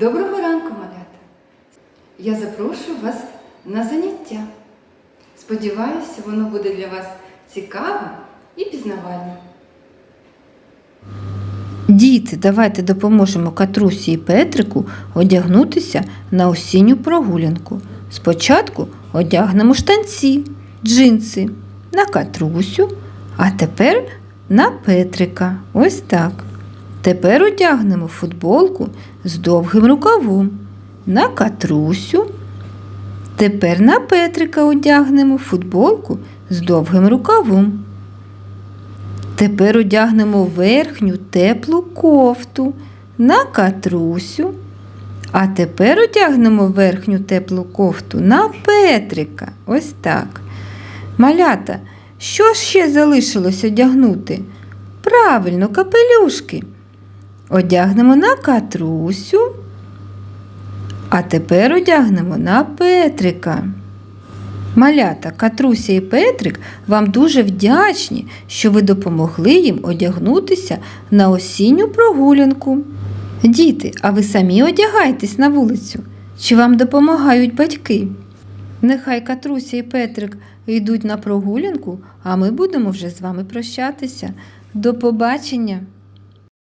Доброго ранку, малята! Я запрошую вас на заняття. Сподіваюся, воно буде для вас цікавим і пізнавальним. Діти, давайте допоможемо Катрусі і Петрику одягнутися на осінню прогулянку. Спочатку одягнемо штанці, джинси на Катрусю, а тепер на Петрика. Ось так. Тепер одягнемо футболку з довгим рукавом на Катрусю. Тепер на Петрика одягнемо футболку з довгим рукавом. Тепер одягнемо верхню теплу кофту на катрусю. А тепер одягнемо верхню теплу кофту на Петрика. Ось так. Малята, що ще залишилось одягнути? Правильно, капелюшки. Одягнемо на катрусю. А тепер одягнемо на Петрика. Малята, Катруся і Петрик вам дуже вдячні, що ви допомогли їм одягнутися на осінню прогулянку. Діти, а ви самі одягайтесь на вулицю? Чи вам допомагають батьки? Нехай Катруся і Петрик йдуть на прогулянку, а ми будемо вже з вами прощатися. До побачення!